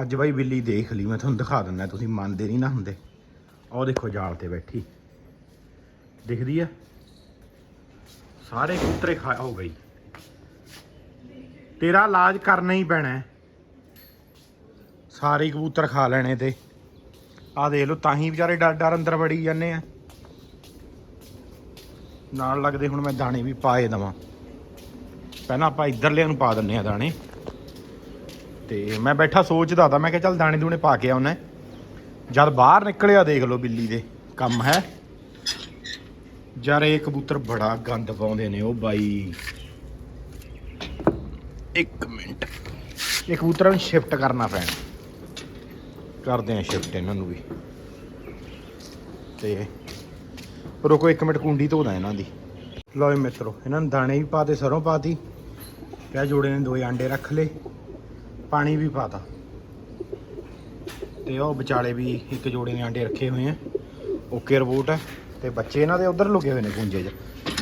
ਅੱਜ ਬਾਈ ਬਿੱਲੀ ਦੇਖ ਲਈ, ਮੈਂ ਤੁਹਾਨੂੰ ਦਿਖਾ ਦਿੰਦਾ, ਤੁਸੀਂ ਮੰਨਦੇ ਨਹੀਂ ਨਾ ਹੁੰਦੇ। ਉਹ ਦੇਖੋ ਜਾਲ ਤੇ ਬੈਠੀ। ਦਿਖਦੀ ਆ? ਸਾਰੇ ਕਬੂਤਰੇ ਖਾ ਹੋ ਗਈ ਤੇਰਾ ਇਲਾਜ ਕਰਨਾ ਹੀ ਪੈਣਾ। ਸਾਰੇ ਕਬੂਤਰ ਖਾ ਲੈਣੇ ਤੇ। ਆ ਦੇਖ ਲਓ, ਤਾਂ ਹੀ ਵਿਚਾਰੇ ਡਰ ਡਰ ਅੰਦਰ ਵੜੀ ਜਾਂਦੇ ਆ। ਨਾਲ ਲੱਗਦੇ ਹੁਣ ਮੈਂ ਦਾਣੇ ਵੀ ਪਾਏ ਦਵਾਂ। ਪਹਿਲਾਂ ਆਪਾਂ ਇੱਧਰਲਿਆਂ ਨੂੰ ਪਾ ਦਿੰਨੇ ਆ ਦਾਣੇ। ਤੇ ਮੈਂ ਬੈਠਾ ਸੋਚਦਾ ਤਾਂ, ਮੈਂ ਕਿਹਾ ਚੱਲ ਦਾਣੇ ਦੂਣੇ ਪਾ ਕੇ ਆਉਣਾ ਜਦ ਬਾਹਰ ਨਿਕਲਿਆ, ਦੇਖ ਲਓ ਬਿੱਲੀ ਦੇ ਕੰਮ ਹੈ। ਯਾਰ ਇਹ ਕਬੂਤਰ ਬੜਾ ਗੰਦ ਪਾਉਂਦੇ ਨੇ ਉਹ ਬਾਈ। ਇੱਕ ਮਿੰਟ। ਇਹ ਕਬੂਤਰਾਂ ਨੂੰ ਸ਼ਿਫਟ ਕਰਨਾ ਪੈਣਾ। ਕਰਦੇ ਆ ਸ਼ਿਫਟ ਇਹਨਾਂ ਨੂੰ ਵੀ। ਤੇ ਰੁਕੋ ਇੱਕ ਮਿੰਟ, ਕੁੰਡੀ ਧੋਦਾ ਇਹਨਾਂ ਦੀ। ਲਓ ਜੀ ਮਿੱਤਰੋ, ਇਹਨਾਂ ਨੂੰ ਦਾਣੇ ਵੀ ਪਾਤੇ ਸਰੋਂ ਪਾਤੀ। ਕਿਆ ਜੋੜੇ ਨੇ ਦੋ ਆਂਡੇ ਰੱਖ ਲਏ। ਪਾਣੀ ਵੀ ਪਾਤਾ। ਤੇ ਉਹ ਵਿਚਾਲੇ ਵੀ ਇੱਕ ਜੋੜੇ ਨੇ ਆਂਡੇ ਰੱਖੇ ਹੋਏ ਆ। ਓਕੇ ਰਿਪੋਰਟ ਹੈ ਤੇ ਬੱਚੇ ਇਹਨਾਂ ਦੇ ਉਧਰ ਲੁਕੇ ਹੋਏ ਨੇ ਖੁੰਝੇ 'ਚ।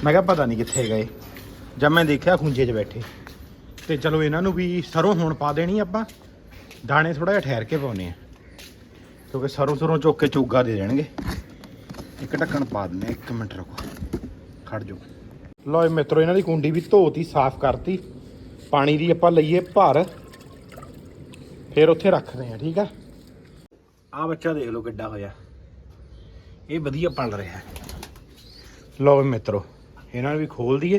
ਮੈਂ ਕਿਹਾ ਪਤਾ ਨਹੀਂ ਕਿੱਥੇ ਗਏ। ਜਦ ਮੈਂ ਦੇਖਿਆ ਖੁੰਝੇ 'ਚ ਬੈਠੇ। ਤੇ ਚਲੋ ਇਹਨਾਂ ਨੂੰ ਵੀ ਸਰੋਂ ਹੁਣ ਪਾ ਦੇਣੀ ਆਪਾਂ। ਦਾਣੇ ਥੋੜਾ ਜਿਹਾ ਠਹਿਰ ਕੇ ਪਾਉਨੇ ਆ। ਕਿਉਂਕਿ ਸਰੋਂ ਸਰੋਂ ਚੁੱਕ ਕੇ ਚੂਗਾ ਦੇ ਦੇਣਗੇ। ਇੱਕ ਢੱਕਣ ਪਾ ਦਿੰਦੇ ਹਾਂ, ਇੱਕ ਮਿੰਟ ਰੁਕੋ। ਖੜ ਜਾਓ। ਲਓ ਜੀ ਮਿੱਤਰੋ ਇਹਨਾਂ ਦੀ ਕੁੰਡੀ ਵੀ ਧੋਤੀ ਸਾਫ਼ ਕਰਤੀ। ਪਾਣੀ ਦੀ ਆਪਾਂ ਲਈਏ ਭਰ। ਫਿਰ ਉੱਥੇ ਰੱਖਦੇ ਆ ਠੀਕ ਆ? ਆ ਬੱਚਾ ਦੇਖ ਲਓ ਕਿੱਡਾ ਹੋਇਆ। ਇਹ ਵਧੀਆ ਪਲ ਰਿਹਾ। ਲਓ ਮਿੱਤਰੋ ਇਹਨਾਂ ਨੂੰ ਵੀ ਖੋਲ ਦਈਏ।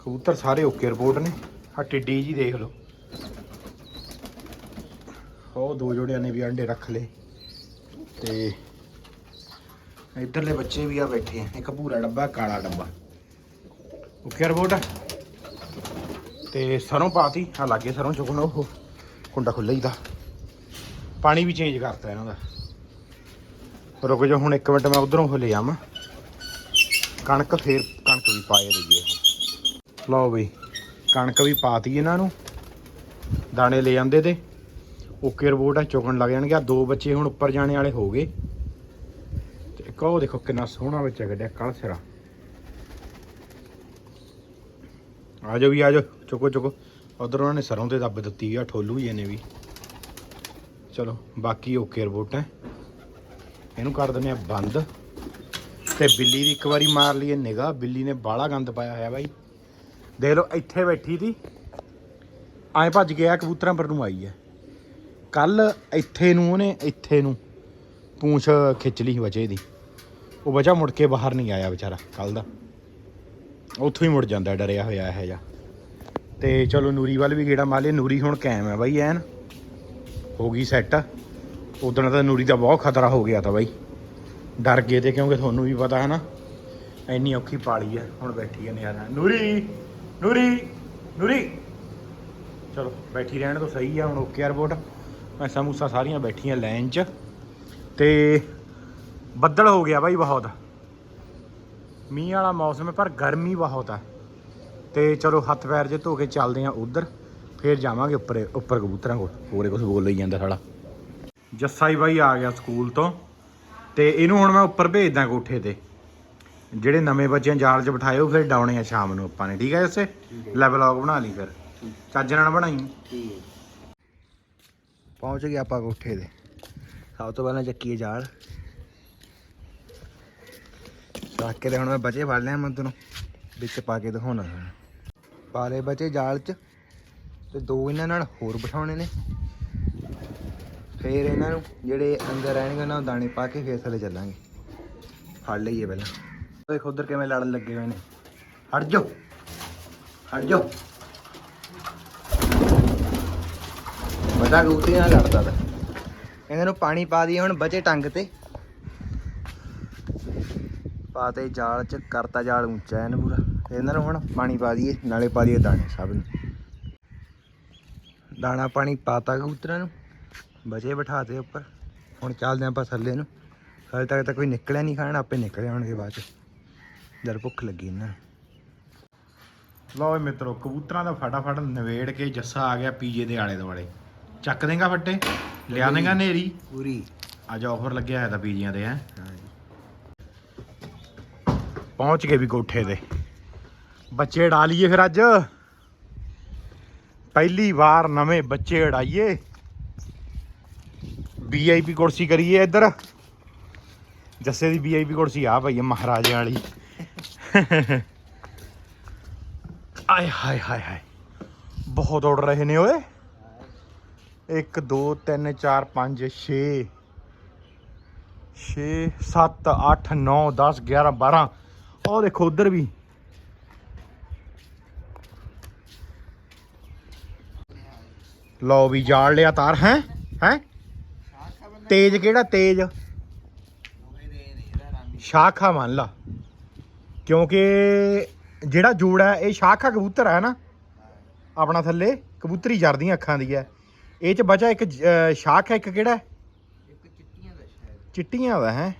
ਕਬੂਤਰ ਸਾਰੇ ਓਕੇ ਰਿਪੋਰਟ ਨੇ। ਆ ਟਿੱਡੀ ਜੀ ਦੇਖ ਲਓ। ਉਹ ਦੋ ਜੋੜਿਆਂ ਨੇ ਵੀ ਅੰਡੇ ਰੱਖ ਲਏ। ਤੇ ਇੱਧਰਲੇ ਬੱਚੇ ਵੀ ਆ ਬੈਠੇ ਆ। ਇੱਕ ਭੂਰਾ ਡੱਬਾ ਕਾਲਾ ਡੱਬਾ। ਓਕੇ ਰਿਪੋਰਟ ਤੇ ਸਰੋਂ ਪਾਤੀ ਆ ਲਾਗੇ ਸਰੋਂ ਚੁਗਣ ਉਹ ਕੁੰਡਾ ਖੁੱਲ੍ਹਾ ਹੀ ਦਾ ਪਾਣੀ ਵੀ ਚੇਂਜ ਕਰਤਾ ਇਹਨਾਂ ਦਾ। ਰੁਕ ਜਾ ਹੁਣ ਇੱਕ ਮਿੰਟ ਮੈਂ ਉਧਰੋਂ ਹੋ ਲੈ ਜਾਵਾਂ ਕਣਕ ਫੇਰ ਕਣਕ ਵੀ ਪਾਏ ਦਈਏ ਲਓ ਬਈ, ਕਣਕ ਵੀ ਪਾਤੀ ਇਹਨਾਂ ਨੂੰ। ਦਾਣੇ ਲੈ ਜਾਂਦੇ ਤੇ। ਓਕੇ ਰਿਪੋਰਟ ਆ ਚੁਗਣ ਲੱਗ ਜਾਣਗੇ। ਆ ਦੋ ਬੱਚੇ ਹੁਣ ਉੱਪਰ ਜਾਣੇ ਵਾਲੇ ਹੋ ਗਏ। ਤੇ ਇੱਕ ਉਹ ਦੇਖੋ ਕਿੰਨਾ ਸੋਹਣਾ ਬੱਚਾ ਕੱਢਿਆ, ਕੱਲ ਸਿਰਾ। ਆ ਜਾਓ ਵੀ, ਆ ਜਾਓ। ਚੁੱਕੋ ਚੁੱਕੋ। ਉਧਰ ਉਹਨਾਂ ਨੇ ਸਰੋਂ ਦੇ ਦੱਬ ਦਿੱਤੀ ਆ, ਠੋਲੂ ਜੀ ਨੇ ਵੀ। ਚਲੋ, ਬਾਕੀ ਓਕੇ ਰਿਪੋਰਟ ਹੈ। ਇਹਨੂੰ ਕਰ ਦਿੰਦੇ ਆ ਬੰਦ। ਤੇ ਬਿੱਲੀ ਦੀ ਇੱਕ ਵਾਰੀ ਮਾਰ ਲਈਏ ਨਿਗਾਹ। ਬਿੱਲੀ ਨੇ ਬਾਲਾ ਗੰਦ ਪਾਇਆ ਹੋਇਆ ਬਾਈ। ਦੇਖ ਲਓ, ਇੱਥੇ ਬੈਠੀ ਸੀ ਐਂ ਭੱਜ ਗਿਆ ਕਬੂਤਰਾਂ ਪਰ ਨੂੰ ਆਈ ਹੈ। ਕੱਲ ਇੱਥੇ ਨੂੰ ਉਹਨੇ, ਇੱਥੇ ਨੂੰ ਪੂੰਛ ਖਿੱਚ ਲਈ ਸੀ ਬਚੇ ਦੀ। ਉਹ ਬਚਾ ਮੁੜ ਕੇ ਬਾਹਰ ਨਹੀਂ ਆਇਆ ਵਿਚਾਰਾ ਕੱਲ ਦਾ। ਉੱਥੋਂ ਹੀ ਮੁੜ ਜਾਂਦਾ, ਡਰਿਆ ਹੋਇਆ ਇਹ ਜਾ ਤੇ ਚਲੋ ਨੂਰੀ ਵੱਲ ਵੀ ਗੇੜਾ ਮਾਲੇ ਨੂਰੀ ਹੁਣ ਕਾਇਮ ਹੈ ਬਾਈ, ਐਨ ਹੋ ਗਈ ਸੈੱਟ ਉਦੋਂ ਤਾਂ ਨੂਰੀ ਦਾ ਬਹੁਤ ਖਤਰਾ ਹੋ ਗਿਆ ਤਾਂ ਬਾਈ। ਡਰ ਗਏ ਤੇ ਕਿਉਂਕਿ ਤੁਹਾਨੂੰ ਵੀ ਪਤਾ ਹੈ ਨਾ ਇੰਨੀ ਔਖੀ ਪਾਲੀ ਹੈ ਹੁਣ ਬੈਠੀ ਹੈ ਨਿਆਰਾ ਨੂਰੀ ਨੂਰੀ ਨੂਰੀ। ਚਲੋ, ਬੈਠੀ ਰਹਿਣ ਤੋਂ ਸਹੀ ਆ, ਹੁਣ ਓਕੇ ਆ ਰਿਪੋਰਟ ਮੈਸਾਂ ਮੂਸਾਂ ਸਾਰੀਆਂ ਬੈਠੀਆਂ ਲਾਈਨ 'ਚ। ਤੇ ਬੱਦਲ ਹੋ ਗਿਆ ਬਾਈ ਬਹੁਤ। ਮੀਂਹ ਵਾਲਾ ਮੌਸਮ ਹੈ, ਪਰ ਗਰਮੀ ਬਹੁਤ ਆ। ਤੇ ਚਲੋ ਹੱਥ ਪੈਰ ਜੇ ਧੋ ਕੇ ਚੱਲਦੇ ਆ ਉਧਰ ਫੇਰ ਜਾਵਾਂਗੇ ਉੱਪਰ ਉੱਪਰ ਕਬੂਤਰਾਂ ਕੋਲ। ਹੋਰੇ ਕੁਝ ਬੋਲ ਲਈ ਜਾਂਦਾ ਸਾਲਾ। ਜੱਸਾ ਹੀ ਬਾਈ ਆ ਗਿਆ ਸਕੂਲ ਤੋਂ ਤੇ ਇਹਨੂੰ ਹੁਣ ਮੈਂ ਉੱਪਰ ਭੇਜਦਾ ਕੋਠੇ ਤੇ। ਜਿਹੜੇ ਨਵੇਂ ਬੱਚਿਆਂ ਜਾਲ 'ਚ ਬਿਠਾਏ ਉਹ ਫਿਰ ਡਾਉਣੇ ਆ ਸ਼ਾਮ ਨੂੰ ਆਪਾਂ ਨੇ ਠੀਕ ਹੈ ਜੱਸੇ? ਲੈ ਵਲੌਗ ਬਣਾ ਲਈ ਫਿਰ। ਚੱਜ ਨਾਲ ਬਣਾਈ। ਪਹੁੰਚ ਗਏ ਆਪਾਂ ਕੋਠੇ ਤੇ। ਸਭ ਤੋਂ ਪਹਿਲਾਂ ਚੱਕੀਏ ਜਾਲ। ਰੱਖ ਕੇ ਤੇ ਹੁਣ ਮੈਂ ਬਚੇ ਫੜ ਲਿਆ ਮੈਂ ਤੈਨੂੰ। ਵਿੱਚ ਪਾ ਕੇ ਦਿਖਾਉਣਾ। ਤੁਹਾਨੂੰ ਪਾ ਲਏ ਬਚੇ ਜਾਲ 'ਚ ਤੇ ਦੋ ਇਹਨਾਂ ਨਾਲ ਹੋਰ ਬਿਠਾਉਣੇ ਨੇ। ਫੇਰ ਇਹਨਾਂ ਨੂੰ ਜਿਹੜੇ ਅੰਦਰ ਰਹਿਣਗੇ ਉਹਨਾਂ ਨੂੰ ਦਾਣੇ ਪਾ ਕੇ ਫੇਰ ਥੱਲੇ ਚੱਲਾਂਗੇ। ਫੜ ਲਈਏ ਪਹਿਲਾਂ। ਦੇਖੋ ਉਧਰ ਕਿਵੇਂ ਲੜਨ ਲੱਗੇ ਹੋਏ ਨੇ। ਹਟ ਜਾਓ। ਹਟ ਜਾਓ। ਬੜਾ ਕਬੂਤਰੀ ਨਾਲ ਲੜਦਾ ਤਾ। ਇਹਨਾਂ ਨੂੰ ਪਾਣੀ ਪਾ ਦਈਏ ਹੁਣ ਬਚੇ ਟੰਗ ਤੇ। ਪਾਤੇ ਜਾਲ ਚ, ਕਰਤਾ ਜਾਲ ਉੱਚਾ ਐਨ ਪੂਰਾ। ਤੇ ਇਹਨਾਂ ਨੂੰ ਹੁਣ ਪਾਣੀ ਪਾ ਦਈਏ ਨਾਲੇ ਪਾ ਦਈਏ ਦਾਣੇ ਸਭ ਨੂੰ। ਦਾਣਾ ਪਾਣੀ ਪਾਤਾ ਕਬੂਤਰਾਂ ਨੂੰ ਬਚੇ ਬਿਠਾਤੇ ਉੱਪਰ। ਹੁਣ ਚੱਲਦੇ ਆਪਾਂ ਥੱਲੇ ਨੂੰ। ਹਾਲੇ ਤੱਕ ਤਾਂ ਕੋਈ ਨਿਕਲਿਆ ਨਹੀਂ ਖਾਣ ਆਪੇ ਨਿਕਲ ਆਉਣਗੇ ਬਾਅਦ ਚ। ਜਦ ਭੁੱਖ ਲੱਗੀ ਇਹਨਾਂ ਨੂੰ। ਲਓ ਮਿੱਤਰੋ ਕਬੂਤਰਾਂ ਦਾ ਫਟਾਫਟ ਨਵੇੜ ਕੇ ਜੱਸਾ ਆ ਗਿਆ ਪੀਜੇ ਦੇ ਆਲੇ ਦੁਆਲੇ। ਚੱਕ ਦੇਗਾ ਫੱਟੇ? ਲਿਆ ਦੇਗਾ ਨੇਰੀ ਪੂਰੀ। ਅੱਜ ਆਫਰ ਲੱਗਿਆ ਹੈ ਤਾਂ ਪੀਜੀਆਂ ਦੇ ਹੈ। ਪਹੁੰਚ ਗਏ ਵੀ ਕੋਠੇ ਤੇ ਬੱਚੇ ਉਡਾ ਲਈਏ ਫਿਰ ਅੱਜ। ਪਹਿਲੀ ਵਾਰ ਨਵੇਂ ਬੱਚੇ ਉਡਾਈਏ। ਵੀਆਈਪੀ ਕੁਰਸੀ ਕਰੀਏ ਇੱਧਰ। ਜੱਸੇ ਦੀ ਵੀਆਈਪੀ ਕੁਰਸੀ ਆ ਪਈ ਮਹਾਰਾਜੇ ਵਾਲੀ। ਆਏ ਹਾਏ ਹਾਏ ਹਾਏ। ਬਹੁਤ ਉੜ ਰਹੇ ਨੇ ਓਏ। 1 2 3 4 5 6 6 7 8 9 10 11 12 ਉਹ ਦੇਖੋ ਉਧਰ ਵੀ। ਲਓ ਵੀ ਜਾਲ ਲਿਆ ਤਾਰ, ਹੈ? ਹੈ? ਤੇਜ ਕਿਹੜਾ ਤੇਜ? ਸ਼ਾਖਾ ਮੰਨ ਲਾ। ਕਿਉਂਕਿ ਜਿਹੜਾ ਜੋੜਾ ਇਹ ਸ਼ਾਖਾ ਕਬੂਤਰ ਹੈ ਨਾ? ਆਪਣਾ ਥੱਲੇ ਕਬੂਤਰੀ ਚੜਦੀਆਂ ਅੱਖਾਂ ਦੀ ਹੈ। ਇਹ ਚ ਬਚਾ ਇੱਕ ਸ਼ਾਖ ਹੈ, ਇੱਕ ਕਿਹੜਾ ਚਿੱਟੀਆਂ ਦਾ, ਹੈ?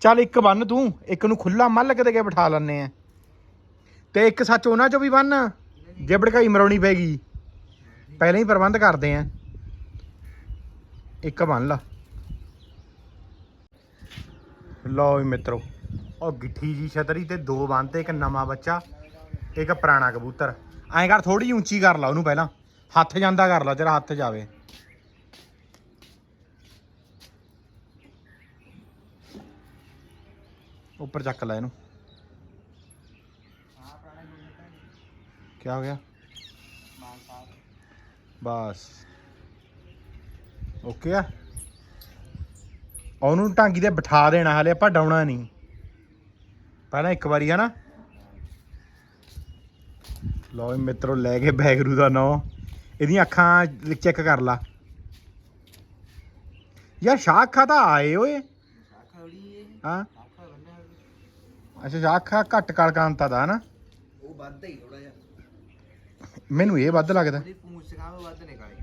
ਚੱਲ ਇੱਕ ਬੰਨ ਤੂੰ, ਇੱਕ ਨੂੰ ਖੁੱਲਾ ਮੱਲ ਕਿਤੇ ਕੇ ਬਿਠਾ ਲੈਣੇ ਆ। ਤੇ ਇੱਕ ਸੱਚ ਉਹਨਾਂ ਚੋਂ ਵੀ ਬੰਨ, ਜੇ ਭੜਕਾਈ ਮਰਾਉਣੀ ਪੈਗੀ ਪਹਿਲਾਂ ਹੀ ਪ੍ਰਬੰਧ ਕਰਦੇ ਆ। ਇੱਕ ਬੰਨ ਲਾ। ਲਓ ਵੀ ਮਿੱਤਰੋ, ਉਹ ਗਿੱਠੀ ਜੀ ਛਤਰੀ ਤੇ ਦੋ ਬੰਨ ਤੇ ਇੱਕ ਨਵਾਂ ਬੱਚਾ, ਇੱਕ ਪੁਰਾਣਾ ਕਬੂਤਰ। ਐਂ ਕਰ ਥੋੜੀ ਉੱਚੀ ਕਰ ਲਾ ਉਹਨੂੰ ਪਹਿਲਾਂ। ਹੱਥ ਜਾਂਦਾ ਕਰ ਲਾ ਤੇਰਾ ਹੱਥ ਜਾਵੇ। ਉੱਪਰ ਚੱਕ ਲੈ ਇਹਨੂੰ। ਕੀ ਹੋ ਗਿਆ? ਬਸ। ਓਕੇ ਆ? ਉਹਨੂੰ ਟਾਂਗੀ ਤੇ ਬਿਠਾ ਦੇਣਾ ਹਲੇ, ਆਪਾਂ ਡਾਉਣਾ ਨਹੀਂ। ਪਹਿਲਾਂ ਇੱਕ ਵਾਰੀ ਆ ਲਓ ਵੀ ਮਿੱਤਰੋ, ਲੈ ਕੇ ਬੈਗਰੂ ਦਾ ਨਾਂ ਇਹਦੀਆਂ ਅੱਖਾਂ ਚੈੱਕ ਕਰ ਲਾ। ਯਾਰ ਸ਼ਾਖਾ ਤਾਂ ਆਏ ਓਏ। ਹਾਂ? ਅੱਛਾ ਸ਼ਾਖਾ ਘੱਟ ਕਲਕਾਂਤਾ ਦਾ ਨਾ ਉਹ ਵੱਧ ਹੀ ਥੋੜਾ ਜਿਹਾ। ਮੈਨੂੰ ਇਹ ਵੱਧ ਲੱਗਦਾ। ਉਹਦੀ ਪੂੰਛ ਸਕਾਵੇ ਵੱਧ ਨਿਕਾਲੇ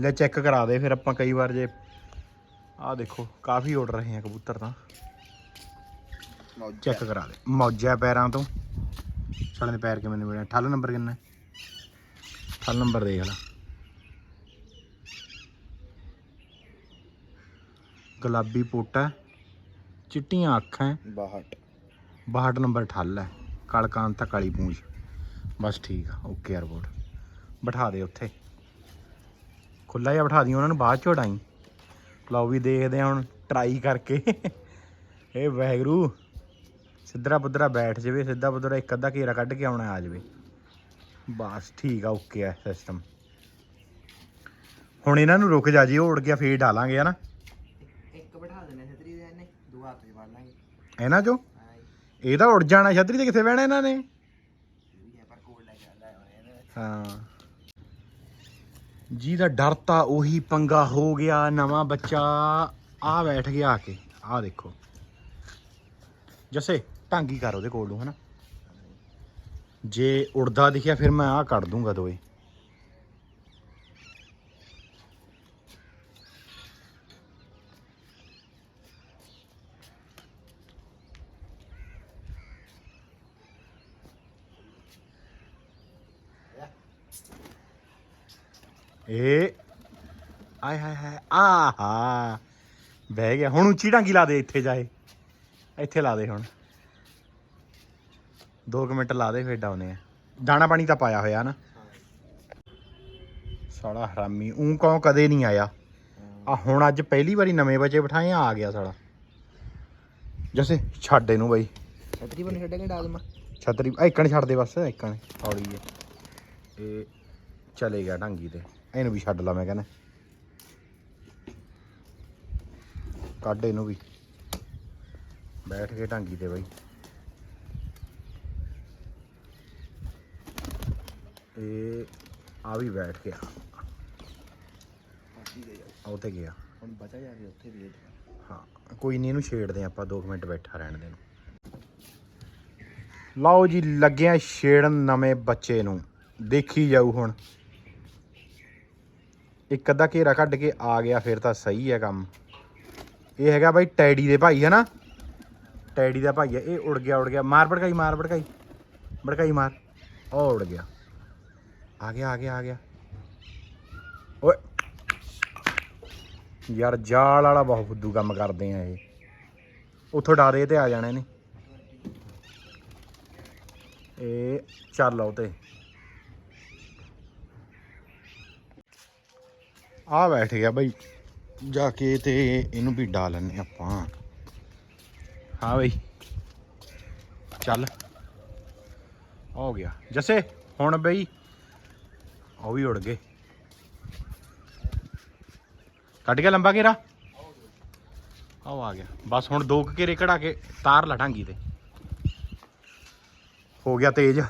ਲੈ ਚੈੱਕ ਕਰਾ ਦੇ ਫਿਰ ਆਪਾਂ ਕਈ ਵਾਰ ਜੇ ਆਹ ਦੇਖੋ ਕਾਫੀ ਉੱਡ ਰਹੇ ਆ ਕਬੂਤਰ ਤਾਂ। ਚੈੱਕ ਕਰਾ ਦੇ। ਮੌਜਾ ਪੈਰਾਂ ਤੋਂ। ਸਾਲੇ ਦੇ ਪੈਰ ਕਿਵੇਂ ਨੇ ਬਣੇ 18 ਨੰਬਰ ਕਿੰਨਾ? 18 ਨੰਬਰ ਦੇਖ ਲੈ। ਗੁਲਾਬੀ ਪੋਟਾ ਚਿੱਟੀਆਂ ਅੱਖਾਂ 62 62 ਨੰਬਰ ਠੱਲ ਹੈ। ਕਲਕਾਂਤਾ ਕਾਲੀ ਪੂੰਛ। ਬਸ ਠੀਕ ਆ ਓਕੇ 에어ਪੋਰਟ ਬਿਠਾ ਦੇ ਉੱਥੇ। ਖੁੱਲਾ ਜਿਹਾ ਬਿਠਾ ਦੀ ਉਹਨਾਂ ਨੂੰ ਬਾਅਦ ਚ ਉਡਾਈ ਲਓ ਵੀ ਦੇਖਦੇ ਆ ਹੁਣ ਟਰਾਈ ਕਰਕੇ। ਇਹ ਵੈਗਰੂ ਸਿੱਧਰਾ ਪੁੱਧਰਾ ਬੈਠ ਜਾਵੇ ਸਿੱਧਾ ਪੁੱਧਰਾ ਇੱਕ ਅੱਧਾ ਘੇਰਾ ਕੱਢ ਕੇ ਆਉਣਾ ਆ ਜਾਵੇ। ਬਸ ਠੀਕ ਆ ਓਕੇ ਆ ਸਿਸਟਮ ਹੁਣ ਇਹਨਾਂ ਨੂੰ ਰੁਕ ਜਾ ਜੀ ਉਹ ਉੜ ਗਿਆ ਫੇਰ ਡਾਲਾਂਗੇ ਹਨਾ? ਇੱਕ ਬਿਠਾ ਦੇਣੇ ਛਤਰੀ ਦੇ ਇਹਨੇ ਦੋ ਹੱਥ 'ਚ ਫੜ ਲਾਂਗੇ। ਇਹਨਾਂ ਚੋਂ? ਹਾਂ ਇਹ ਤਾਂ ਉੜ ਜਾਣਾ ਛਤਰੀ ਤੇ ਕਿੱਥੇ ਬਹਿਣਾ ਇਹਨਾਂ ਨੇ ਇਹ ਵੀ ਹੈ ਪਰ ਕੋਲ ਲੈ ਜਾਂਦਾ ਹਾਂ। ਜਿਹਦਾ ਡਰ ਤਾਂ ਉਹੀ ਪੰਗਾ ਹੋ ਗਿਆ ਨਵਾਂ ਬੱਚਾ। ਆ ਬੈਠ ਗਿਆ ਆ ਕੇ। ਆ ਦੇਖੋ। ਜੱਸੇ, ਢਾਂਗੀ ਕਰ ਉਹਦੇ ਕੋਲ ਨੂੰ, ਹਨਾ। ਜੇ ਉੜਦਾ ਦਿਖਿਆ, ਫਿਰ ਮੈਂ ਆਹ ਕੱਢ ਦੂੰਗਾ ਦੋਏ ਏ ਆਏ ਹਾਏ ਹਾਏ ਆਹਾ। ਬਹਿ ਗਿਆ। ਹੁਣ ਉੱਚੀ ਢਾਂਗੀ ਲਾ ਦੇ ਇੱਥੇ ਜਾਏ ਇੱਥੇ ਲਾ ਦੇ ਹੁਣ। 2 ਮਿੰਟ ਲਾ ਦੇ ਫੇਰ ਡਾਉਨੇ ਆ। ਦਾਣਾ ਪਾਣੀ ਤਾਂ ਪਾਇਆ ਹੋਇਆ ਨਾ। ਸਾਲਾ ਹਰਾਮੀ ਉਂ ਕੌਂ ਕਦੇ ਨਹੀਂ ਆਇਆ। ਆ ਹੁਣ ਅੱਜ ਪਹਿਲੀ ਵਾਰੀ ਨਵੇਂ ਬੱਚੇ ਬਿਠਾਏ ਆ ਗਿਆ ਸਾਲਾ। ਜੱਸੇ ਛੱਡ ਇਹਨੂੰ ਬਾਈ। ਛਤਰੀ ਬਣ ਛੱਡੇਗਾ ਡਾਲ ਮਾ ਛਤਰੀ ਇੱਕਣ ਛੱਡ ਦੇ ਬਸ ਇੱਕਣ। ਹੌਲੀ ਇਹ ਚਲੇ ਗਿਆ ਢਾਂਗੀ ਤੇ। ਇਹਨੂੰ ਵੀ ਛੱਡ ਲਾ ਮੈਂ ਕਹਿੰਦਾ। ਕੱਢ ਇਹਨੂੰ ਵੀ। ਬੈਠ ਕੇ ਢਾਂਗੀ ਤੇ ਬਾਈ। ਇਹ ਆ ਵੀ ਬੈਠ ਗਿਆ। ਆ ਉੱਥੇ ਗਿਆ। ਹੁਣ ਬਚਾ ਜਾ ਕੇ ਉੱਥੇ ਵੀ ਹਾਂ ਕੋਈ ਨਹੀਂ ਇਹਨੂੰ ਛੇੜਦੇ ਆਪਾਂ 2 ਮਿੰਟ ਬੈਠਾ ਰਹਿਣ ਦੇ ਨੂੰ ਲਓ ਜੀ ਲੱਗਿਆ ਛੇੜਨ ਨਵੇਂ ਬੱਚੇ ਨੂੰ। ਦੇਖੀ ਜਾਊ ਹੁਣ। ਇੱਕ ਅੱਧਾ ਘੇਰਾ ਕੱਢ ਕੇ ਆ ਗਿਆ, ਫਿਰ ਤਾਂ ਸਹੀ ਹੈ ਕੰਮ। ਇਹ ਹੈਗਾ ਬਾਈ ਟੈਡੀ ਦੇ ਭਾਈ ਹੈ ਨਾ ਟੈਡੀ ਦਾ ਭਾਈ ਹੈ। ਇਹ ਉੜ ਗਿਆ ਉੜ ਗਿਆ। ਮਾਰ, ਭੜਕਾਈ ਮਾਰ, ਭੜਕਾਈ। ਭੜਕਾਈ ਮਾਰ। ਉਹ ਉੜ ਗਿਆ। ਆ ਗਿਆ ਆ ਗਿਆ ਆ ਗਿਆ। ਓਏ। ਯਾਰ ਜਾਲ ਵਾਲਾ ਬਹੁਤ ਫੁੱਦੂ ਕੰਮ ਕਰਦੇ ਆ ਇਹ। ਉੱਥੋਂ ਡਾਰੇ ਤੇ ਆ ਜਾਣੇ ਨੇ। ਇਹ ਚੱਲ ਆਓ ਤੇ। ਆ ਬੈਠ ਗਿਆ ਬਾਈ। ਜਾ ਕੇ ਤੇ ਇਹਨੂੰ ਵੀ ਡਾਲ ਲੈਣੇ ਆਪਾਂ। ਹਾਂ ਬਈ। ਚੱਲ। ਹੋ ਗਿਆ। ਜੱਸੇ, ਹੁਣ ਬਈ ਉਹ ਵੀ ਉੜ ਗਏ। ਕੱਢ ਗਿਆ ਲੰਬਾ ਘੇਰਾ? ਆਹ ਆ ਗਿਆ। ਬਸ ਹੁਣ ਦੋ ਕੁ ਘੇਰੇ ਕਢਾ ਕੇ ਤਾਰ ਲਟਾਂਗੀ ਤੇ। ਹੋ ਗਿਆ ਤੇਜ਼।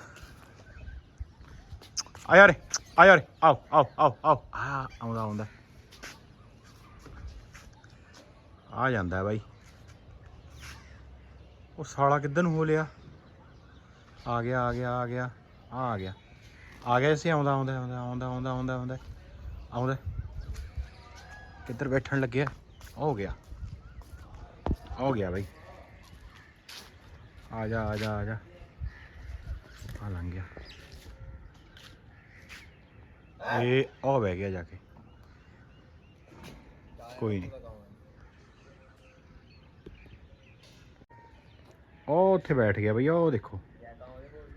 ਆ ਯਾਰ ਆ ਯਾਰ ਆਓ ਆਓ ਆਓ ਆਓ। ਆ ਆਉਂਦਾ ਆਉਂਦਾ। ਆ ਜਾਂਦਾ ਬਾਈ। ਉਹ ਸਾਲਾ ਕਿੱਧਰ ਨੂੰ ਹੋ ਲਿਆ? ਆ ਗਿਆ ਆ ਗਿਆ ਆ ਗਿਆ ਆ ਆ ਗਿਆ। ਆ ਗਿਆ ਇਸੇ ਆਉਂਦਾ ਆਉਂਦਾ ਆਉਂਦਾ ਆਉਂਦਾ ਆਉਂਦਾ ਆਉਂਦਾ ਆਉਂਦਾ। ਆਉਂਦਾ। ਕਿੱਧਰ ਬੈਠਣ ਲੱਗਿਆ? ਹੋ ਗਿਆ। ਹੋ ਗਿਆ ਬਾਈ। ਆ ਜਾ ਆ ਜਾ ਆ ਜਾ। ਆ ਲੰਘ ਗਿਆ। ਇਹ ਉਹ ਬਹਿ ਗਿਆ ਜਾ ਕੇ। ਕੋਈ ਨਹੀਂ ਉਹ ਉੱਥੇ ਬੈਠ ਗਿਆ ਬਈ, ਉਹ ਦੇਖੋ।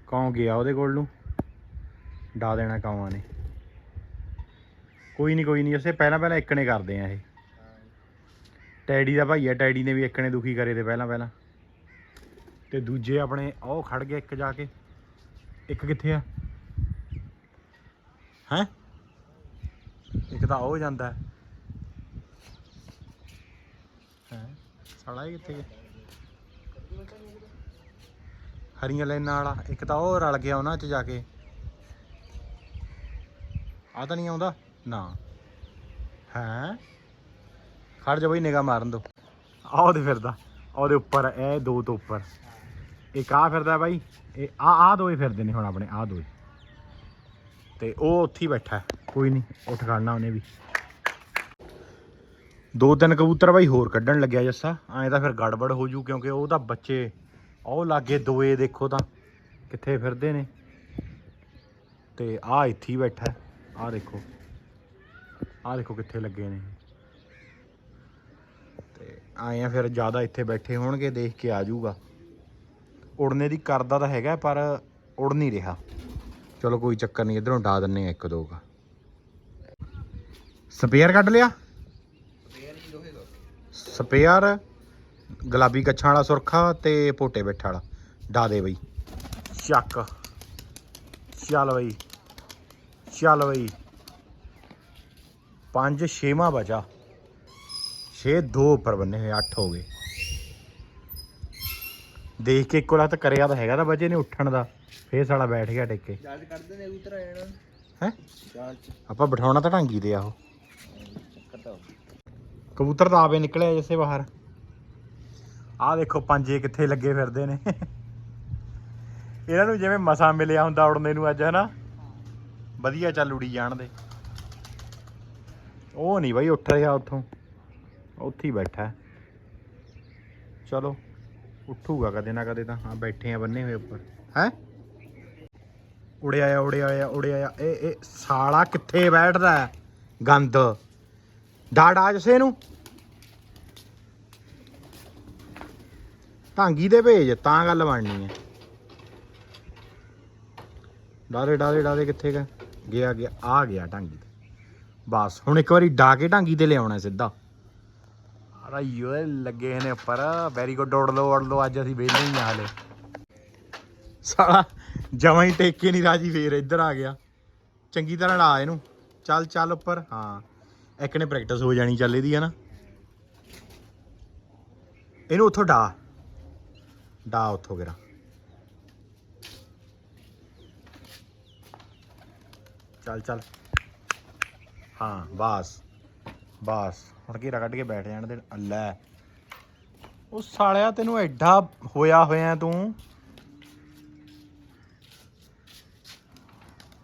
ਕੌਂ ਗਿਆ ਉਹਦੇ ਕੋਲ ਨੂੰ? ਡਾ ਦੇਣਾ ਕੌਆਂ ਨੇ। ਕੋਈ ਨਹੀਂ ਕੋਈ ਨਹੀਂ ਅਸੀਂ ਪਹਿਲਾਂ ਪਹਿਲਾਂ ਇੱਕ ਨੇ ਕਰਦੇ ਆ ਇਹ। ਟੈਡੀ ਦਾ ਭਾਈ ਆ, ਟੈਡੀ ਨੇ ਵੀ ਇੱਕ ਨੇ ਦੁਖੀ ਕਰੇ ਤੇ ਪਹਿਲਾਂ ਪਹਿਲਾਂ। ਤੇ ਦੂਜੇ ਆਪਣੇ, ਉਹ ਖੜ ਗਿਆ ਇੱਕ ਜਾ ਕੇ। ਇੱਕ ਕਿੱਥੇ ਆ? ਹੈ? ਇੱਕ ਤਾਂ ਉਹ ਜਾਂਦਾ ਹੈ। ਹੈਂ? ਸਾਲਾ ਇਹ ਕਿੱਥੇ ਗਿਆ? ਹਰੀਆਂ ਲਾਈਨਾਂ ਵਾਲਾ, ਇੱਕ ਤਾਂ ਉਹ ਰਲ ਗਿਆ ਉਹਨਾਂ 'ਚ ਜਾ ਕੇ। ਆ ਤਾਂ ਨਹੀਂ ਆਉਂਦਾ? ਨਾ। ਹੈ? ਖੜ ਜਾ ਬਈ, ਨਿਗਾਹ ਮਾਰਨ ਦੋ। ਆਹ ਉਹਦੇ ਫਿਰਦਾ। ਉਹਦੇ ਉੱਪਰ, ਇਹ ਦੋ ਤੋਂ ਉੱਪਰ। ਇਹ ਆ ਫਿਰਦਾ ਬਾਈ। ਇਹ ਆ ਆ ਦੋਏ ਫਿਰਦੇ ਨੇ ਹੁਣ ਆਪਣੇ ਆ ਦੋਏ ਤੇ ਉਹ ਉੱਥੇ ਹੀ ਬੈਠਾ ਕੋਈ ਨਹੀਂ ਉੱਠ ਖੜਨਾ ਉਹਨੇ ਵੀ। ਦੋ ਤਿੰਨ ਕਬੂਤਰ ਬਾਈ ਹੋਰ ਕੱਢਣ ਲੱਗਿਆ ਜੱਸਾ। ਐਂ ਤਾਂ ਫਿਰ ਗੜਬੜ ਹੋ ਜੂ ਕਿਉਂਕਿ ਉਹ ਤਾਂ ਬੱਚੇ, ਉਹ ਲਾਗੇ ਦੋਏ ਦੇਖੋ ਤਾਂ ਕਿੱਥੇ ਫਿਰਦੇ ਨੇ। ਤੇ ਆ ਇੱਥੇ ਹੀ ਬੈਠਾ ਆ ਦੇਖੋ ਆ ਦੇਖੋ ਕਿੱਥੇ ਲੱਗੇ ਨੇ। ਤੇ ਆਏ ਆ ਫਿਰ ਜ਼ਿਆਦਾ ਇੱਥੇ ਬੈਠੇ ਹੋਣਗੇ, ਦੇਖ ਕੇ ਆ ਜਾਊਗਾ ਉੜਨੇ ਦੀ ਕਰਦਾ ਤਾਂ ਹੈਗਾ, ਪਰ ਉੜ ਨਹੀਂ ਰਿਹਾ। ਚਲੋ ਕੋਈ ਚੱਕਰ ਨਹੀਂ, ਇਧਰੋਂ ਡਾ ਦਿੰਨੇ ਆ ਇੱਕ ਦੋ ਕਾ। ਸਪੇਅਰ ਕੱਢ ਲਿਆ? ਸਪੇਅਰ, ਗੁਲਾਬੀ ਕੱਛਾਂ ਵਾਲਾ ਸੁਰਖਾ ਤੇ ਪੋਟੇ ਬੈਠਾ ਵਾਲਾ। ਡਾ ਦੇ ਬਈ। ਚੱਕ ਚੱਲ ਬਈ। ਚੱਲ ਬਈ। ਪੰਜ ਛੇਵਾਂ ਬਚਾ। 6 2 ਉੱਪਰ ਬੰਨੇ ਹੋਏ 8 ਹੋ ਗਏ। ਦੇਖ ਕੇ ਇੱਕੋ ਲੱਤ ਕਰਿਆ ਤਾਂ ਹੈਗਾ ਤਾਂ ਬਚੇ ਨੇ ਉੱਠਣ ਦਾ। ਫੇਰ ਸਾਲਾ ਬੈਠ ਗਿਆ ਟਿੱਕੇ। ਚਾਰਜ ਕੱਢਦੇ ਨੇ ਉਤਰ ਆ ਜਾਣਾ ਹੈ? ਆਪਾਂ ਬਿਠਾਉਣਾ ਤਾਂ ਢਾਂਗੀ ਤੇ ਆ ਉਹ। ਕੱਟੋ ਕਬੂਤਰ ਤਾਂ ਆਪੇ ਨਿਕਲਿਆ ਜਿਸੇ ਬਾਹਰ। ਆਹ ਦੇਖੋ ਪੰਜੇ ਕਿੱਥੇ ਲੱਗੇ ਫਿਰਦੇ ਨੇ। ਇਹਨਾਂ ਨੂੰ ਜਿਵੇਂ ਮਸਾ ਮਿਲਿਆ ਹੁੰਦਾ ਉੜਨੇ ਨੂੰ ਅੱਜ ਹਨਾ? ਵਧੀਆ ਚੱਲ ਉੜੀ ਜਾਣ ਦੇ। ਉਹ ਨਹੀਂ ਬਾਈ ਉੱਠ ਰਿਹਾ ਉੱਥੋਂ। ਉੱਥੇ ਹੀ ਬੈਠਾ। ਚਲੋ ਉੱਠੂਗਾ ਕਦੇ ਨਾ ਕਦੇ ਤਾਂ। ਹਾਂ ਬੈਠੇ ਆ ਬੰਨੇ ਹੋਏ ਉੱਪਰ। ਹੈ? ਉੜਿਆ ਆ ਉੜਿਆ ਆ ਉੜਿਆ ਆ ਇਹ ਇਹ ਸਾਲਾ ਕਿੱਥੇ ਬੈਠਦਾ ਹੈ? ਗੰਦ। ਡਾਡਾ ਜਸੇ ਨੂੰ। ਢਾਂਗੀ ਦੇ ਭੇਜ ਤਾਂ ਗੱਲ ਬਣਨੀ ਹੈ। ਡਾਰੇ ਡਾਰੇ ਡਾਰੇ ਕਿੱਥੇ ਗਿਆ ਗਿਆ ਗਿਆ ਆ ਗਿਆ ਢਾਂਗੀ ਤੇ। ਬਸ ਹੁਣ ਇੱਕ ਵਾਰੀ ਡਾ ਕੇ ਢਾਂਗੀ ਤੇ ਲਿਆਉਣਾ ਸਿੱਧਾ। ਅਰੇ ਓਏ ਲੱਗੇ ਨੇ ਉੱਪਰ। ਵੈਰੀ ਗੁੱਡ ਉੜ ਲੋ ਉੜ ਲੋ ਅੱਜ ਅਸੀਂ ਵਿਹਲੇ ਹੀ ਹਾਲੇ। ਸਾਲਾ ਜਮਾਂ ਹੀ ਟੇਕੇ ਨਹੀਂ ਰਾਜੀ, ਫੇਰ ਇੱਧਰ ਆ ਗਿਆ। ਚੰਗੀ ਤਰ੍ਹਾਂ ਲਾ ਇਹਨੂੰ। ਚੱਲ ਚੱਲ ਉੱਪਰ। ਹਾਂ, ਇੱਕ ਨੇ ਪ੍ਰੈਕਟਿਸ ਹੋ ਜਾਣੀ ਚੱਲ ਇਹਦੀ ਹੈ ਨਾ ਇਹਨੂੰ ਉੱਥੋਂ ਡਾ। ਡਾ ਉੱਥੋਂ ਗਿਰਾ ਚੱਲ ਚੱਲ। ਹਾਂ, ਬਸ। ਬਸ। ਹੁਣ ਘੇਰਾ ਕੱਢ ਕੇ ਬੈਠ ਜਾਣ ਦੇ। ਲੈ ਉਹ ਸਾਲਿਆ ਤੈਨੂੰ ਐਡਾ ਹੋਇਆ ਹੋਇਆ ਤੂੰ।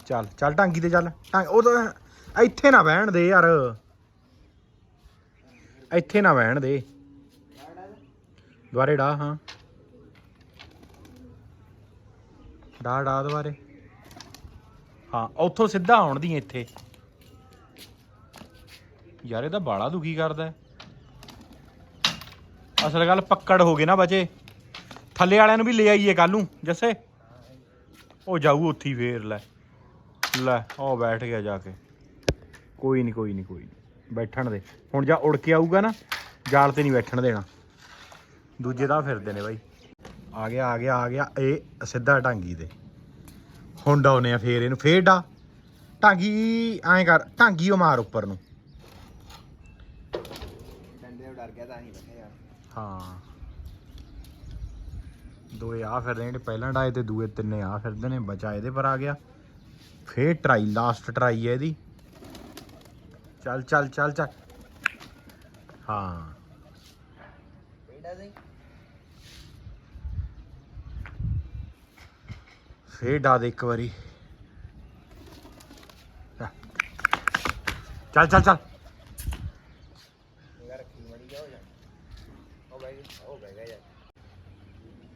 ਚੱਲ ਚੱਲ ਟਾਂਗੀ ਤੇ ਚੱਲ। ਟਾਂਗ ਉਹ ਤਾਂ ਇੱਥੇ ਨਾ ਬਹਿਣ ਦੇ ਯਾਰ। ਇੱਥੇ ਨਾ ਬਹਿਣ ਦੇ। ਦੁਬਾਰੇ ਡਾ, ਹਾਂ। ਡਾ ਡਾ ਦੁਬਾਰੇ। ਹਾਂ, ਉੱਥੋਂ ਸਿੱਧਾ ਆਉਣ ਦੀ ਇੱਥੇ। ਯਾਰ, ਇਹ ਤਾਂ ਬਾਲਾ ਦੁਖੀ ਕਰਦਾ ਹੈ। ਅਸਲ ਗੱਲ ਪੱਕੜ ਹੋ ਗਏ ਨਾ ਬਚੇ। ਥੱਲੇ ਵਾਲਿਆਂ ਨੂੰ ਵੀ ਲੈ ਆਈਏ ਕੱਲ ਨੂੰ, ਜੱਸੇ। ਉਹ ਜਾਊ ਉੱਥੇ ਹੀ ਫੇਰ ਲੈ। ਲੈ ਉਹ ਬੈਠ ਗਿਆ ਜਾ ਕੇ। ਕੋਈ ਨਹੀਂ ਕੋਈ ਨਹੀਂ ਕੋਈ ਨਹੀਂ ਬੈਠਣ ਦੇ। ਹੁਣ ਜਾਂ ਉੜ ਕੇ ਆਊਗਾ ਨਾ ਜਾਲ ਤੇ ਨਹੀਂ ਬੈਠਣ ਦੇਣਾ। ਦੂਜੇ ਦਾ ਫਿਰਦੇ ਨੇ ਬਾਈ। ਆ ਗਿਆ ਆ ਗਿਆ ਆ ਗਿਆ। ਇਹ ਸਿੱਧਾ ਢਾਂਗੀ ਤੇ। ਹੁਣ ਡਾਉਨੇ ਆ ਫੇਰ ਇਹਨੂੰ। ਫੇਰ ਡਾ। ਢਾਂਗੀ ਐਂ ਕਰ। ਢਾਂਗੀ ਉਹ ਮਾਰ ਉੱਪਰ ਨੂੰ। ਡਰ ਗਿਆ ਹਾਂ ਦੋਏ ਆ ਫਿਰਦੇ ਨੇ ਪਹਿਲਾਂ ਡਾਏ ਤੇ ਦੂਏ ਤਿੰਨੇ ਆ ਫਿਰਦੇ ਨੇ। ਬਚਾ ਇਹਦੇ ਪਰ ਆ ਗਿਆ। ਫੇਰ ਟਰਾਈ ਲਾਸਟ ਟਰਾਈ ਹੈ ਇਹਦੀ। ਚੱਲ ਚੱਲ ਚੱਲ ਚੱਲ। ਹਾਂ। ਫੇਰ ਡਾ ਦੇ ਇੱਕ ਵਾਰੀ। ਚੱਲ ਚੱਲ ਚੱਲ।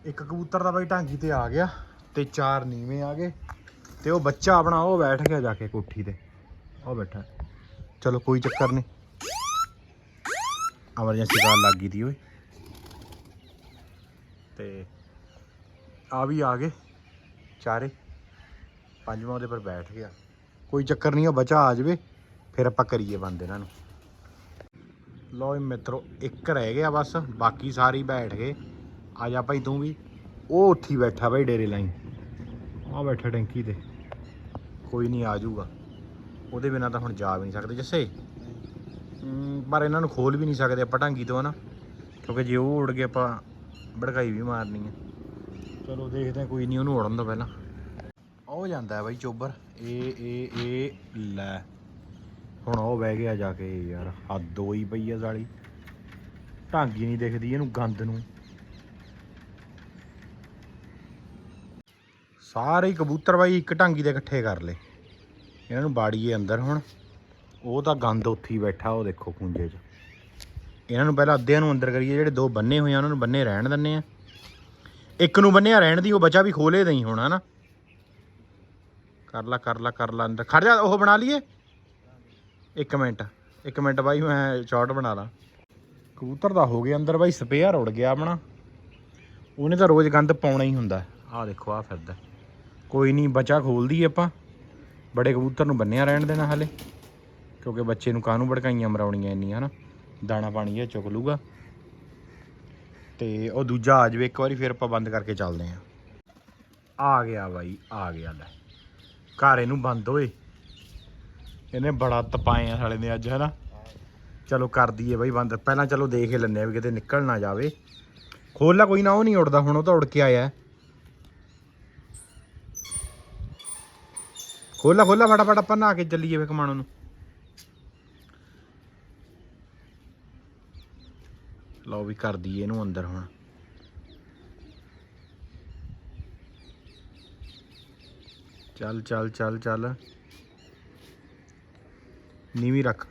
ਇੱਕ ਕਬੂਤਰ ਦਾ ਬਾਈ ਢਾਂਗੀ ਤੇ ਆ ਗਿਆ ਤੇ ਚਾਰ ਨੀਵੇਂ ਆ ਗਏ। ਤੇ ਉਹ ਬੱਚਾ ਆਪਣਾ, ਉਹ ਬੈਠ ਗਿਆ ਜਾ ਕੇ ਕੋਠੀ ਤੇ। ਉਹ ਬੈਠਾ। ਚਲੋ, ਕੋਈ ਚੱਕਰ ਨਹੀਂ। ਐਮਰਜੈਂਸੀ ਕਾਲ ਲੱਗ ਗਈ ਤੀ ਓਏ। ਤੇ ਆ ਵੀ ਆ ਗਏ ਚਾਰੇ। ਪੰਜਵਾਂ ਉਹਦੇ ਪਰ ਬੈਠ ਗਿਆ। ਕੋਈ ਚੱਕਰ ਨਹੀਂ, ਉਹ ਬਚਾ ਆ ਜਾਵੇ, ਫਿਰ ਆਪਾਂ ਕਰੀਏ ਬੰਦ ਇਹਨਾਂ ਨੂੰ। ਲਓ ਜੀ ਮਿੱਤਰੋ, ਇੱਕ ਰਹਿ ਗਿਆ ਬਸ, ਬਾਕੀ ਸਾਰੇ ਬੈਠ ਗਏ। ਆ ਜਾ ਭਾਈ ਤੂੰ ਵੀ। ਉਹ ਉੱਥੀ ਬੈਠਾ ਭਾਈ ਡੇਰੇ ਲਾਈਨ। ਆ ਬੈਠਾ ਟੈਂਕੀ ਤੇ। ਕੋਈ ਨਹੀਂ ਆ ਜਾਊਗਾ। ਉਹਦੇ ਬਿਨਾ ਤਾਂ ਹੁਣ ਜਾ ਵੀ ਨਹੀਂ ਸਕਦੇ ਜੱਸੇ। ਪਰ ਇਹਨਾਂ ਨੂੰ ਖੋਲ ਵੀ ਨਹੀਂ ਸਕਦੇ ਆਪਾਂ ਢੰਗੀ ਤੋਂ ਹਨਾ। ਕਿਉਂਕਿ ਜੇ ਉਹ ਉੜ ਗਏ, ਆਪਾਂ ਭੜਕਾਈ ਵੀ ਮਾਰਨੀ ਹੈ ਚਲੋ ਦੇਖਦੇ ਹਾਂ, ਕੋਈ ਨਹੀਂ, ਉਹਨੂੰ ਉੜਨ ਤੋਂ ਪਹਿਲਾਂ। ਉਹ ਜਾਂਦਾ ਹੈ ਬਾਈ ਚੋਬਰ। ਇਹ ਇਹ ਇਹ ਲੈ। ਹੁਣ ਉਹ ਬਹਿ ਗਿਆ ਜਾ ਕੇ ਯਾਰ, ਹੱਦ ਹੋਈ ਪਈ ਆ ਸਾਲੀ। ਢਾਂਗੀ ਨਹੀਂ ਦਿਖਦੀ ਇਹਨੂੰ ਗੰਦ ਨੂੰ। ਸਾਰੇ ਹੀ ਕਬੂਤਰ ਬਾਈ ਇੱਕ ਢਾਂਗੀ ਦੇ ਇਕੱਠੇ ਕਰ ਲਏ। ਇਹਨਾਂ ਨੂੰ ਬਾੜੀਏ ਅੰਦਰ ਹੁਣ। ਉਹ ਤਾਂ ਗੰਦ ਉੱਥੇ ਹੀ ਬੈਠਾ, ਉਹ ਦੇਖੋ ਕੁੰਜੇ 'ਚ। ਇਹਨਾਂ ਨੂੰ ਪਹਿਲਾਂ ਅੱਧਿਆਂ ਨੂੰ ਅੰਦਰ ਕਰੀਏ, ਜਿਹੜੇ ਦੋ ਬੰਨੇ ਹੋਏ ਆ, ਉਹਨਾਂ ਨੂੰ ਬੰਨੇ ਰਹਿਣ ਦਿੰਨੇ ਆ। ਇੱਕ ਨੂੰ ਬੰਨਿਆ ਰਹਿਣ ਦੀ, ਉਹ ਬੱਚਾ ਵੀ ਖੋਲੇ ਨਹੀਂ ਹੁਣ ਨਾ ਕਰ ਲਾ ਕਰ ਲਾ ਕਰ ਲਾ ਅੰਦਰ। ਖੜ ਜਾ, ਉਹ ਬਣਾ ਲਈਏ। ਇੱਕ ਮਿੰਟ ਇੱਕ ਮਿੰਟ ਬਾਈ, ਮੈਂ ਸ਼ਾਰਟ ਬਣਾ ਲਾਂ। ਕਬੂਤਰ ਦਾ ਹੋ ਗਿਆ ਅੰਦਰ ਬਾਈ, ਸਪੇਅਰ ਉੜ ਗਿਆ ਆਪਣਾ। ਉਹਨੇ ਤਾਂ ਰੋਜ਼ ਗੰਦ ਪਾਉਣਾ ਹੀ ਹੁੰਦਾ। ਆਹ ਦੇਖੋ ਆ ਫਿਰਦਾ। ਕੋਈ ਨਹੀਂ, ਬਚਾ ਖੋਲਦੀ ਆਪਾਂ। ਬੜੇ ਕਬੂਤਰ ਨੂੰ ਬੰਨਿਆ ਰਹਿਣ ਦੇਣਾ ਹਲੇ, ਕਿਉਂਕਿ ਬੱਚੇ ਨੂੰ ਕਾਹਨੂੰ ਭੜਕਾਈਆਂ ਮਰਾਉਣੀਆਂ ਇੰਨੀਆਂ, ਹਨਾ? ਦਾਣਾ ਪਾਣੀ ਇਹ ਚੁੱਕ ਲੂਗਾ ਤੇ ਉਹ ਦੂਜਾ ਆ ਜਾਵੇ, ਇੱਕ ਵਾਰੀ ਫਿਰ ਆਪਾਂ ਬੰਦ ਕਰਕੇ ਚੱਲਦੇ ਆਂ। ਆ ਗਿਆ ਬਾਈ, ਆ ਗਿਆ ਲੈ। ਘਰ ਇਹਨੂੰ ਬੰਦ ਹੋਏ। ਇਹਨੇ ਬੜਾ ਤਪਾਏ ਆ ਸਾਲੇ ਨੇ ਅੱਜ, ਹਨਾ? ਚਲੋ ਕਰ ਦਈਏ ਬਾਈ ਬੰਦ। ਪਹਿਲਾਂ ਚਲੋ ਦੇਖ ਹੀ ਲੈਂਦੇ ਆ ਵੀ ਕਿਤੇ ਨਿਕਲ ਨਾ ਜਾਵੇ। ਖੋਲ ਲਾ, ਕੋਈ ਨਾ, ਉਹ ਨਹੀਂ ਉੜਦਾ ਹੁਣ ਉਹ ਤਾਂ ਉੜ ਕੇ ਆਇਆ। ਖੋਲਾ ਖੋਲਾ ਫਟਾਫਟ ਆਪਾਂ ਨਹਾ ਕੇ ਚੱਲੀਏ ਵੇ ਕਮਾਣੋਂ ਨੂੰ। ਲਓ ਵੀ ਕਰ ਦਈਏ ਇਹਨੂੰ ਅੰਦਰ ਹੁਣ। ਚੱਲ ਚੱਲ ਚੱਲ ਚੱਲ। ਨੀਵੀਂ ਰੱਖ।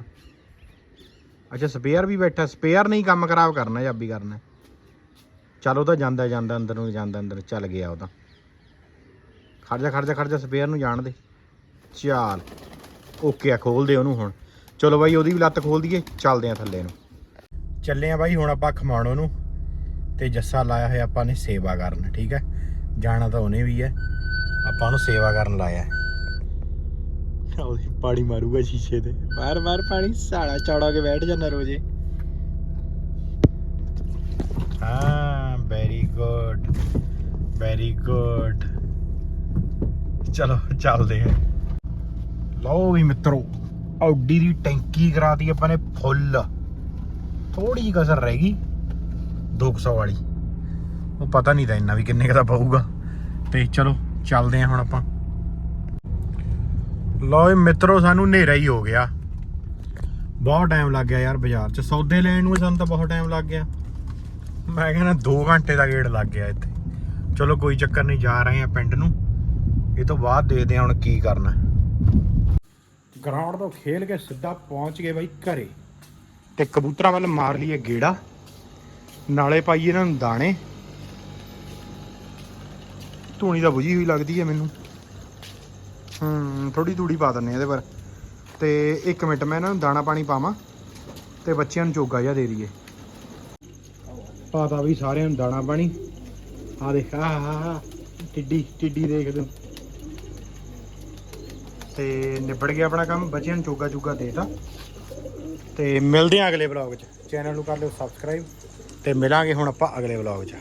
ਅੱਛਾ, ਸਪੇਅਰ ਵੀ ਬੈਠਾ, ਸਪੇਅਰ ਨਹੀਂ ਕੰਮ ਖਰਾਬ ਕਰਨਾ ਜਾਬੀ ਕਰਨਾ। ਚੱਲ ਉਹ ਤਾਂ ਜਾਂਦਾ ਜਾਂਦਾ, ਅੰਦਰ ਨੂੰ ਜਾਂਦਾ, ਅੰਦਰ, ਚੱਲ ਗਿਆ ਉਹ ਤਾਂ। ਖੜ ਜਾ ਖੜ ਜਾ ਖੜ ਜਾ, ਸਪੇਅਰ ਨੂੰ ਜਾਣ ਦੇ। ਚੱਲ। ਓਕੇ ਆ ਖੋਲ ਦੇ ਉਹਨੂੰ ਹੁਣ। ਚਲੋ ਬਾਈ ਉਹਦੀ ਵੀ ਲੱਤ ਖੋਲ ਦਈਏ। ਚੱਲਦੇ ਆ ਥੱਲੇ ਨੂੰ। ਚੱਲੇ ਆ ਬਾਈ ਹੁਣ ਆਪਾਂ ਖਮਾਣੋ ਨੂੰ ਤੇ ਜੱਸਾ ਲਾਇਆ ਹੋਇਆ ਆਪਾਂ ਨੇ ਸੇਵਾ ਕਰਨ ਠੀਕ ਹੈ? ਜਾਣਾ ਤਾਂ ਉਹਨੇ ਵੀ ਹੈ। ਆਪਾਂ ਉਹਨੂੰ ਸੇਵਾ ਕਰਨ ਲਾਇਆ। ਉਹਦੀ ਪਾਣੀ ਮਾਰੂਗਾ ਸ਼ੀਸ਼ੇ ਤੇ। ਬਾਰ ਬਾਰ ਪਾਣੀ। ਸਾਲਾ ਚੌੜਾ ਕੇ ਬੈਠ ਜਾਂਦਾ ਰੋਜੇ। ਹਾਂ ਵੈਰੀ ਗੁੱਡ ਵੈਰੀ ਗੁੱਡ ਚਲੋ ਚੱਲਦੇ ਹਾਂ ਲਓ ਵੀ ਮਿੱਤਰੋ ਆਡੀ ਦੀ ਟੈਂਕੀ ਕਰਾਤੀ ਆਪਾਂ ਨੇ ਫੁੱਲ। ਥੋੜੀ ਜਿਹੀ ਕਸਰ ਰਹਿ ਗਈ 200 ਵਾਲੀ। ਉਹ ਪਤਾ ਨਹੀਂ ਤਾਂ ਇੰਨਾ ਵੀ ਕਿੰਨੇ ਕੁ ਦਾ ਪਊਗਾ। ਤੇ ਚਲੋ, ਚੱਲਦੇ ਹਾਂ ਹੁਣ ਆਪਾਂ। ਲਓ ਵੀ ਮਿੱਤਰੋ, ਸਾਨੂੰ ਹਨੇਰਾ ਹੀ ਹੋ ਗਿਆ। ਬਹੁਤ ਟਾਈਮ ਲੱਗ ਗਿਆ ਯਾਰ ਬਾਜ਼ਾਰ 'ਚ। ਸੌਦੇ ਲੈਣ ਨੂੰ ਹੀ ਸਾਨੂੰ ਤਾਂ ਬਹੁਤ ਟਾਈਮ ਲੱਗ ਗਿਆ। ਮੈਂ ਕਹਿੰਦਾ 2 ਘੰਟੇ ਦਾ ਗੇੜ ਲੱਗ ਗਿਆ ਇੱਥੇ। ਚਲੋ ਕੋਈ ਚੱਕਰ ਨਹੀਂ, ਜਾ ਰਹੇ ਆ ਪਿੰਡ ਨੂੰ। ਇਹ ਤੋਂ ਬਾਅਦ ਦੇਖਦੇ ਹਾਂ ਹੁਣ ਕੀ ਕਰਨਾ। ਗਰਾਊਂਡ ਤੋਂ ਖੇਲ ਕੇ ਸਿੱਧਾ ਪਹੁੰਚ ਗਏ ਬਾਈ ਘਰੇ। ਤੇ ਕਬੂਤਰਾਂ ਵੱਲ ਮਾਰ ਲਈਏ ਗੇੜਾ। ਨਾਲੇ ਪਾਈਏ ਇਹਨਾਂ ਨੂੰ ਦਾਣੇ। ਧੂਣੀ ਤਾਂ ਬੁਝੀ ਹੋਈ ਲੱਗਦੀ ਹੈ ਮੈਨੂੰ। ਹੂੰ ਥੋੜੀ ਧੂੜੀ ਪਾ ਦਿੰਨੇ ਇਹਦੇ ਪਰ। ਤੇ 1 ਮਿੰਟ ਮੈਂ ਇਹਨਾਂ ਨੂੰ ਦਾਣਾ ਪਾਣੀ ਪਾਵਾਂ ਤੇ ਬੱਚਿਆਂ ਨੂੰ ਚੋਗਾ ਜਿਹਾ ਦੇ ਦਈਏ। ਪਾਤਾ ਵੀ ਸਾਰਿਆਂ ਨੂੰ ਦਾਣਾ ਪਾਣੀ। ਆ ਦੇਖ ਆ ਟਿੱਡੀ ਟਿੱਡੀ ਦੇਖ ਤੂੰ। ਤੇ ਨਿਬੜ ਗਿਆ ਆਪਣਾ ਕੰਮ, ਬੱਚਿਆਂ ਨੂੰ ਚੋਗਾ ਚੁਗਾ ਦੇਤਾ। ਤੇ ਮਿਲਦੇ ਆ ਅਗਲੇ ਵਲੌਗ 'ਚ। ਚੈਨਲ ਨੂੰ ਕਰ ਲਿਓ ਸਬਸਕ੍ਰਾਈਬ ਤੇ ਮਿਲਾਂਗੇ ਹੁਣ ਆਪਾਂ ਅਗਲੇ ਵਲੌਗ 'ਚ।